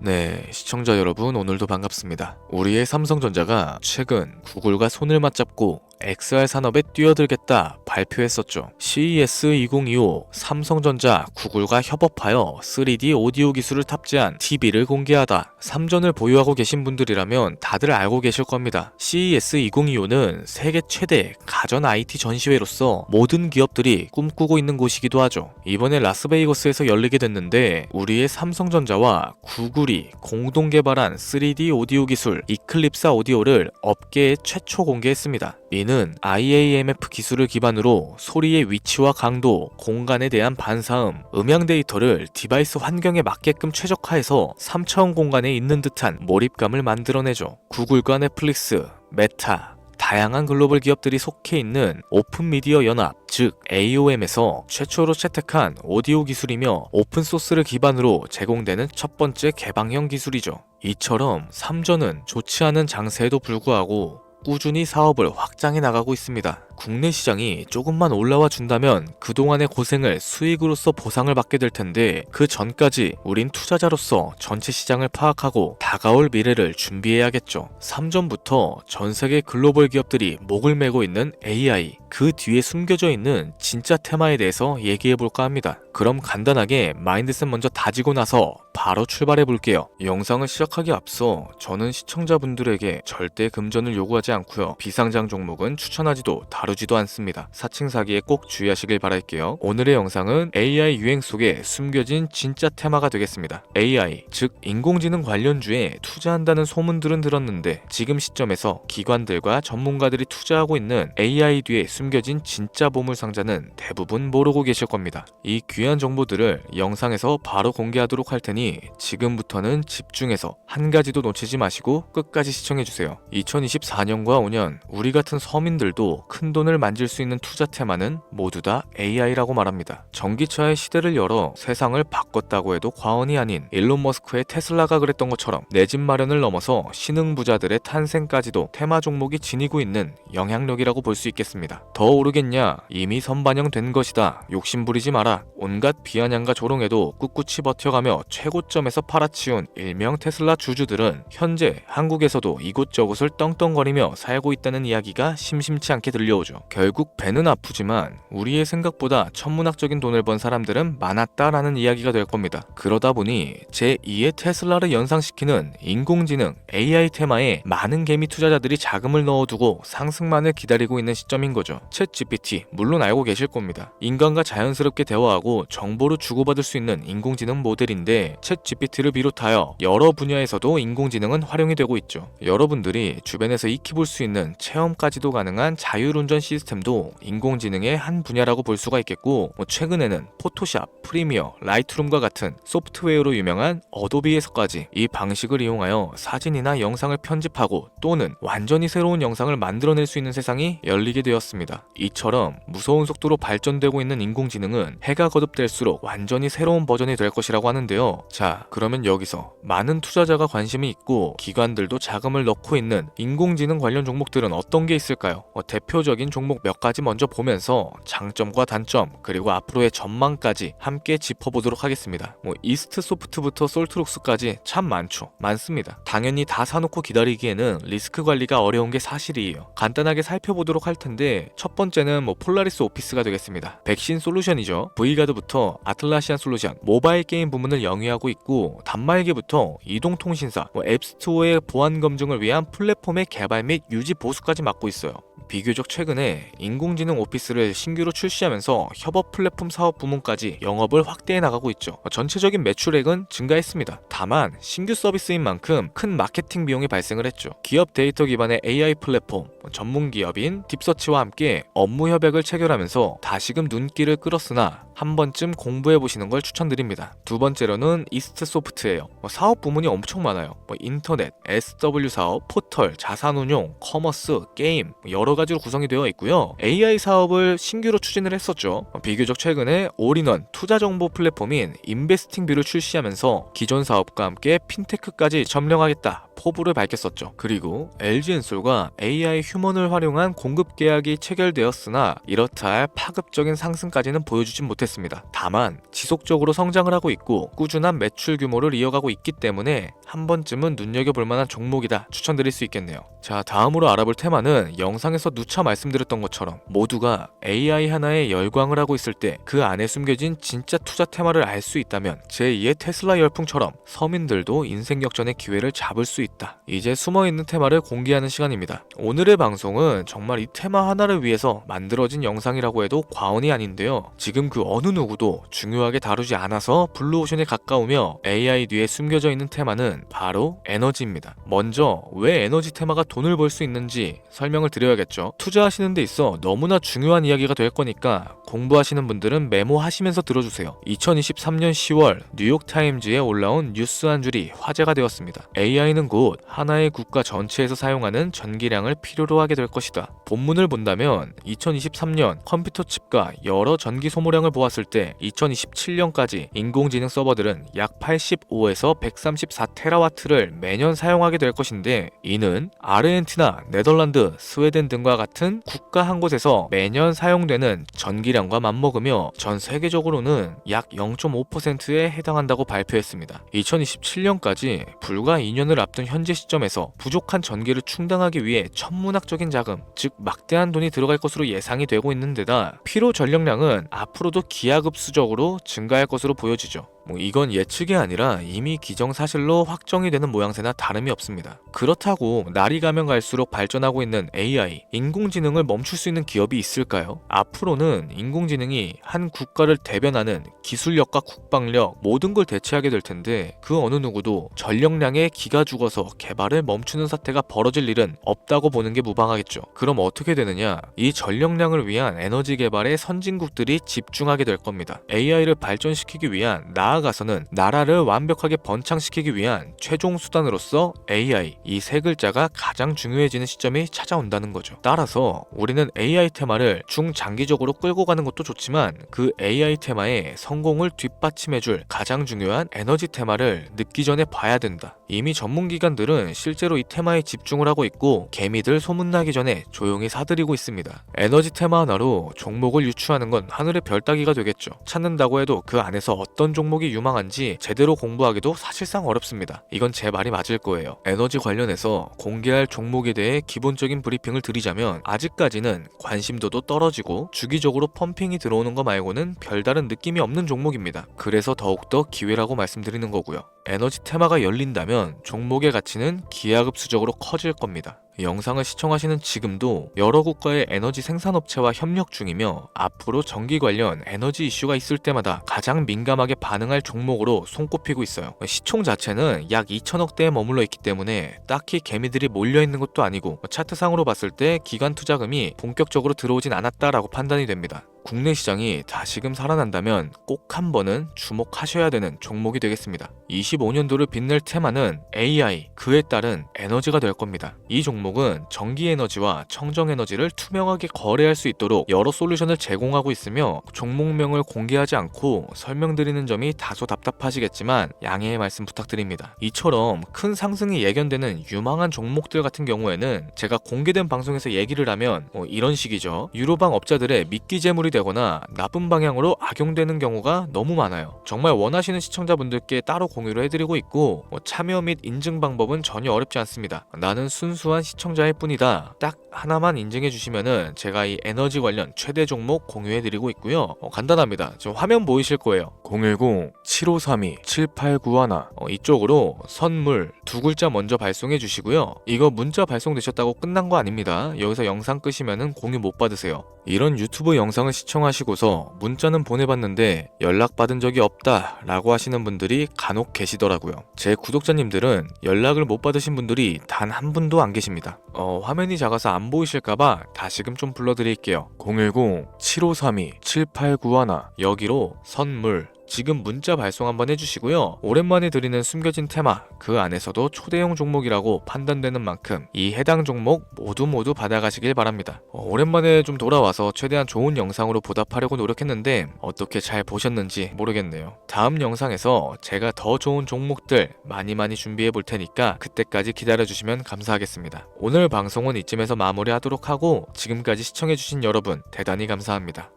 네, 시청자 여러분 오늘도 반갑습니다. 우리의 삼성전자가 최근 구글과 손을 맞잡고 XR 산업에 뛰어들겠다 발표했었죠. CES 2025 삼성전자 구글과 협업하여 3D 오디오 기술을 탑재한 TV를 공개하다. 삼전을 보유하고 계신 분들이라면 다들 알고 계실 겁니다. CES 2025는 세계 최대 가전 IT 전시회로서 모든 기업들이 꿈꾸고 있는 곳이기도 하죠. 이번에 라스베이거스에서 열리게 됐는데 우리의 삼성전자와 구글 이 공동 개발한 3D 오디오 기술 이클립사 오디오를 업계에 최초 공개했습니다. 이는 IAMF 기술을 기반으로 소리의 위치와 강도, 공간에 대한 반사음, 음향 데이터를 디바이스 환경에 맞게끔 최적화해서 3차원 공간에 있는 듯한 몰입감을 만들어내죠. 구글과 넷플릭스, 메타, 다양한 글로벌 기업들이 속해 있는 오픈 미디어 연합, 즉 AOM에서 최초로 채택한 오디오 기술이며 오픈 소스를 기반으로 제공되는 첫 번째 개방형 기술이죠. 이처럼 삼전은 좋지 않은 장세에도 불구하고 꾸준히 사업을 확장해 나가고 있습니다. 국내 시장이 조금만 올라와 준다면 그동안의 고생을 수익으로서 보상을 받게 될 텐데 그 전까지 우린 투자자로서 전체 시장을 파악하고 다가올 미래를 준비해야겠죠. 3전부터 전 세계 글로벌 기업들이 목을 메고 있는 AI 그 뒤에 숨겨져 있는 진짜 테마에 대해서 얘기해 볼까 합니다. 그럼 간단하게 마인드셋 먼저 다지고 나서 바로 출발해 볼게요. 영상을 시작하기 앞서 저는 시청자분들에게 절대 금전을 요구하지 않고요. 비상장 종목은 추천하지도 다루지도 않습니다. 사칭 사기에 꼭 주의하시길 바랄게요. 오늘의 영상은 AI 유행 속에 숨겨진 진짜 테마가 되겠습니다. AI, 즉 인공지능 관련주에 투자한다는 소문들은 들었는데 지금 시점에서 기관들과 전문가들이 투자하고 있는 AI 뒤에 숨겨진 진짜 보물 상자는 대부분 모르고 계실 겁니다. 이 귀한 정보들을 영상에서 바로 공개하도록 할 테니 지금부터는 집중해서 한 가지도 놓치지 마시고 끝까지 시청해주세요. 2024년과 5년 우리 같은 서민들도 큰 돈을 만질 수 있는 투자 테마는 모두 다 AI라고 말합니다. 전기차의 시대를 열어 세상을 바꿨다고 해도 과언이 아닌 일론 머스크의 테슬라가 그랬던 것처럼 내 집 마련을 넘어서 신흥 부자들의 탄생까지도 테마 종목이 지니고 있는 영향력이라고 볼 수 있겠습니다. 더 오르겠냐? 이미 선반영된 것이다. 욕심 부리지 마라. 온갖 비아냥과 조롱에도 꿋꿋이 버텨가며 최고 점에서 팔아치운 일명 테슬라 주주들은 현재 한국에서도 이곳저곳을 떵떵거리며 살고 있다는 이야기가 심심치 않게 들려오죠. 결국 배는 아프지만 우리의 생각보다 천문학적인 돈을 번 사람들은 많았다라는 이야기가 될 겁니다. 그러다 보니 제2의 테슬라를 연상시키는 인공지능 AI 테마에 많은 개미 투자자들이 자금을 넣어두고 상승만을 기다리고 있는 시점인 거죠. 챗 GPT 물론 알고 계실 겁니다. 인간과 자연스럽게 대화하고 정보를 주고받을 수 있는 인공지능 모델인데 챗 GPT를 비롯하여 여러 분야에서도 인공지능은 활용이 되고 있죠. 여러분들이 주변에서 익히 볼 수 있는 체험까지도 가능한 자율운전 시스템도 인공지능의 한 분야라고 볼 수가 있겠고 뭐 최근에는 포토샵, 프리미어, 라이트룸과 같은 소프트웨어로 유명한 어도비에서까지 이 방식을 이용하여 사진이나 영상을 편집하고 또는 완전히 새로운 영상을 만들어낼 수 있는 세상이 열리게 되었습니다. 이처럼 무서운 속도로 발전되고 있는 인공지능은 해가 거듭될수록 완전히 새로운 버전이 될 것이라고 하는데요. 자, 그러면 여기서 많은 투자자가 관심이 있고 기관들도 자금을 넣고 있는 인공지능 관련 종목들은 어떤 게 있을까요? 어, 대표적인 종목 몇 가지 먼저 보면서 장점과 단점 그리고 앞으로의 전망까지 함께 짚어보도록 하겠습니다. 뭐 이스트 소프트부터 솔트룩스까지 참 많죠. 많습니다. 당연히 다 사놓고 기다리기에는 리스크 관리가 어려운 게 사실이에요. 간단하게 살펴보도록 할 텐데 첫 번째는 뭐 폴라리스 오피스가 되겠습니다. 백신 솔루션이죠. V가드부터 아틀라시안 솔루션, 모바일 게임 부문을 영위하고 있고 단말기부터 이동통신사, 뭐 앱스토어의 보안 검증을 위한 플랫폼의 개발 및 유지 보수까지 맡고 있어요. 비교적 최근에 인공지능 오피스를 신규로 출시하면서 협업 플랫폼 사업 부문까지 영업을 확대해 나가고 있죠. 전체적인 매출액은 증가했습니다. 다만 신규 서비스인 만큼 큰 마케팅 비용이 발생을 했죠. 기업 데이터 기반의 AI 플랫폼, 전문 기업인 딥서치와 함께 업무 협약을 체결하면서 다시금 눈길을 끌었으나 한 번쯤 공부해 보시는 걸 추천드립니다. 두 번째로는 이스트 소프트예요. 뭐 사업 부문이 엄청 많아요. 뭐 인터넷, SW 사업, 포털, 자산운용, 커머스, 게임 뭐 여러 가지로 구성이 되어 있고요. AI 사업을 신규로 추진을 했었죠. 비교적 최근에 올인원 투자 정보 플랫폼인 인베스팅뷰를 출시하면서 기존 사업과 함께 핀테크까지 점령하겠다. 포부를 밝혔었죠. 그리고 LG엔솔과 AI 휴먼을 활용한 공급 계약이 체결되었으나 이렇다 할 파급적인 상승까지는 보여주진 못했습니다. 다만 지속적으로 성장을 하고 있고 꾸준한 매출 규모를 이어가고 있기 때문에 한 번쯤은 눈여겨볼 만한 종목이다 추천드릴 수 있겠네요. 자 다음으로 알아볼 테마는 영상에서 누차 말씀드렸던 것처럼 모두가 AI 하나에 열광을 하고 있을 때 그 안에 숨겨진 진짜 투자 테마를 알 수 있다면 제2의 테슬라 열풍처럼 서민들도 인생 역전의 기회를 잡을 수 있다. 이제 숨어있는 테마를 공개하는 시간입니다. 오늘의 방송은 정말 이 테마 하나를 위해서 만들어진 영상이라고 해도 과언이 아닌데요. 지금 그 어느 누구도 중요하게 다루지 않아서 블루오션에 가까우며 AI 뒤에 숨겨져 있는 테마는 바로 에너지입니다. 먼저 왜 에너지 테마가 돈을 벌 수 있는지 설명을 드려야겠죠. 투자하시는 데 있어 너무나 중요한 이야기가 될 거니까 공부하시는 분들은 메모하시면서 들어주세요. 2023년 10월 뉴욕타임즈에 올라온 뉴스 한 줄이 화제가 되었습니다. AI는 곧 하나의 국가 전체에서 사용하는 전기량을 필요로 하게 될 것이다. 본문을 본다면 2023년 컴퓨터 칩과 여러 전기 소모량을 보았을 때 2027년까지 인공지능 서버들은 약 85에서 134 테라와트를 매년 사용하게 될 것인데 이는 아르헨티나, 네덜란드, 스웨덴 등과 같은 국가 한 곳에서 매년 사용되는 전기량과 맞먹으며 전 세계적으로는 약 0.5%에 해당한다고 발표했습니다. 2027년까지 불과 2년을 앞둔 현재 시점에서 부족한 전기를 충당하기 위해 천문학적인 자금, 즉 막대한 돈이 들어갈 것으로 예상이 되고 있는 데다 필요 전력량은 앞으로도 기하급수적으로 증가할 것으로 보여지죠. 뭐 이건 예측이 아니라 이미 기정사실로 확정이 되는 모양새나 다름이 없습니다. 그렇다고 날이 가면 갈수록 발전하고 있는 AI, 인공지능을 멈출 수 있는 기업이 있을까요? 앞으로는 인공지능이 한 국가를 대변하는 기술력과 국방력 모든 걸 대체하게 될 텐데 그 어느 누구도 전력량에 기가 죽어서 개발을 멈추는 사태가 벌어질 일은 없다고 보는 게 무방하겠죠. 그럼 어떻게 되느냐? 이 전력량을 위한 에너지 개발에 선진국들이 집중하게 될 겁니다. AI를 발전시키기 위한 나아 가서는 나라를 완벽하게 번창시키기 위한 최종 수단으로서 AI 이 세 글자가 가장 중요해지는 시점이 찾아온다는 거죠. 따라서 우리는 AI 테마를 중장기적으로 끌고 가는 것도 좋지만 그 AI 테마의 성공을 뒷받침해줄 가장 중요한 에너지 테마를 늦기 전에 봐야 된다. 이미 전문 기관들은 실제로 이 테마에 집중을 하고 있고 개미들 소문나기 전에 조용히 사들이고 있습니다. 에너지 테마 하나로 종목을 유추하는 건 하늘의 별 따기가 되겠죠. 찾는다고 해도 그 안에서 어떤 종목이 유망한지 제대로 공부하기도 사실상 어렵습니다. 이건 제 말이 맞을 거예요. 에너지 관련해서 공개할 종목에 대해 기본적인 브리핑을 드리자면 아직까지는 관심도도 떨어지고 주기적으로 펌핑이 들어오는 거 말고는 별다른 느낌이 없는 종목입니다. 그래서 더욱더 기회라고 말씀드리는 거고요. 에너지 테마가 열린다면 종목의 가치는 기하급수적으로 커질 겁니다. 영상을 시청하시는 지금도 여러 국가의 에너지 생산업체와 협력 중이며 앞으로 전기 관련 에너지 이슈가 있을 때마다 가장 민감하게 반응할 종목으로 손꼽히고 있어요. 시총 자체는 약 2천억대에 머물러 있기 때문에 딱히 개미들이 몰려 있는 것도 아니고 차트상으로 봤을 때 기관 투자금이 본격적으로 들어오진 않았다라고 판단이 됩니다. 국내 시장이 다시금 살아난다면 꼭 한 번은 주목하셔야 되는 종목이 되겠습니다. 25년도를 빛낼 테마는 AI, 그에 따른 에너지가 될 겁니다. 이 종목은 전기 에너지와 청정 에너지를 투명하게 거래할 수 있도록 여러 솔루션을 제공하고 있으며 종목명을 공개하지 않고 설명드리는 점이 다소 답답하시겠지만 양해의 말씀 부탁드립니다. 이처럼 큰 상승이 예견되는 유망한 종목들 같은 경우에는 제가 공개된 방송에서 얘기를 하면 뭐 이런 식이죠. 유로방 업자들의 미끼 재물이 되거나 나쁜 방향으로 악용되는 경우가 너무 많아요. 정말 원하시는 시청자분들께 따로 공유를 해드리고 있고 뭐 참여 및 인증 방법은 전혀 어렵지 않습니다. 나는 순수한 시청자일 뿐이다. 딱 하나만 인증해 주시면은 제가 이 에너지 관련 최대 종목 공유해 드리고 있고요. 어, 간단합니다. 지금 화면 보이실 거예요. 010-7532-7891 어, 이쪽으로 선물 두 글자 먼저 발송해 주시고요. 이거 문자 발송되셨다고 끝난 거 아닙니다. 여기서 영상 끄시면은 공유 못 받으세요. 이런 유튜브 영상을 시청 하시고서 문자는 보내봤는데 연락받은 적이 없다 라고 하시는 분들이 간혹 계시더라고요. 제 구독자님들은 연락을 못 받으신 분들이 단 한 분도 안 계십니다. 어, 화면이 작아서 안 보이실까봐 다시금 좀 불러드릴게요. 010-7532-7891 여기로 선물 지금 문자 발송 한번 해주시고요. 오랜만에 드리는 숨겨진 테마 그 안에서도 초대형 종목이라고 판단되는 만큼 이 해당 종목 모두 모두 받아가시길 바랍니다. 어, 오랜만에 좀 돌아와서 최대한 좋은 영상으로 보답하려고 노력했는데 어떻게 잘 보셨는지 모르겠네요. 다음 영상에서 제가 더 좋은 종목들 많이 많이 준비해 볼 테니까 그때까지 기다려 주시면 감사하겠습니다. 오늘 방송은 이쯤에서 마무리하도록 하고 지금까지 시청해 주신 여러분 대단히 감사합니다.